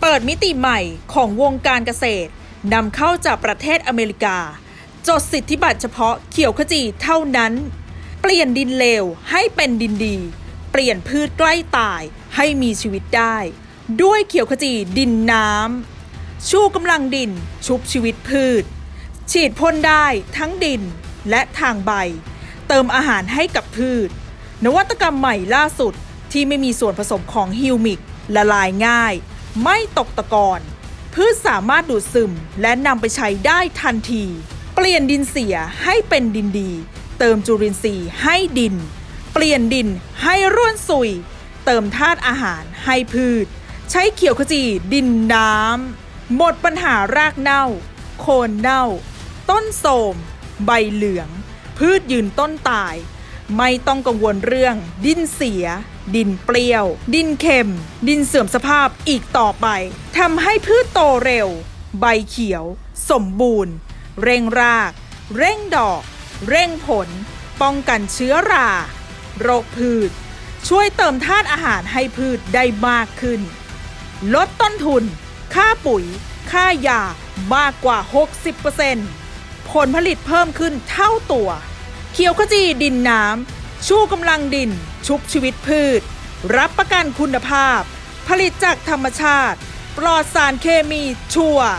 เปิดมิติใหม่ของวงการเกษตรนำเข้าจากประเทศอเมริกา จดสิทธิบัตรเฉพาะเขียวขจีเท่านั้น เปลี่ยนดินเลวให้เป็นดินดี เปลี่ยนพืชใกล้ตายให้มีชีวิตได้ ด้วยเขียวขจีดินน้ำชูกำลังดินชุบชีวิตพืช ฉีดพ่นได้ทั้งดินและทางใบ เติมอาหารให้กับพืช นวัตกรรมใหม่ล่าสุดที่ไม่มีส่วนผสมของฮิวมิกละลายง่าย ไม่ตกตะกอนพืชสามารถดูดซึมและนำไปใช้ได้ทันที เปลี่ยนดินเสียให้เป็นดินดี เติมจุลินทรีย์ให้ดิน เปลี่ยนดินให้ร่วนซุย เติมธาตุอาหารให้พืช ใช้เขียวขจีดินน้ำหมดปัญหารากเน่า โคนเน่า ต้นโสม ใบเหลือง พืชยืนต้นตาย ไม่ต้องกังวลเรื่อง ดินเสีย ดินเปรี้ยว ดินเค็ม ดินเสื่อมสภาพอีกต่อไปทำให้พืชโตเร็ว ใบเขียว สมบูรณ์ เร่งราก เร่งดอก เร่งผล ป้องกันเชื้อรา โรคพืช ช่วยเติมธาตุอาหารให้พืชได้มากขึ้น ลดต้นทุน ค่าปุ๋ย ค่ายามากกว่า 60%ผลผลิตเพิ่มขึ้นเท่าตัว เขียวขจีดินน้ำ ชูกำลังดิน ชุบชีวิตพืช รับประกันคุณภาพ ผลิตจากธรรมชาติ ปลอดสารเคมีชัวร์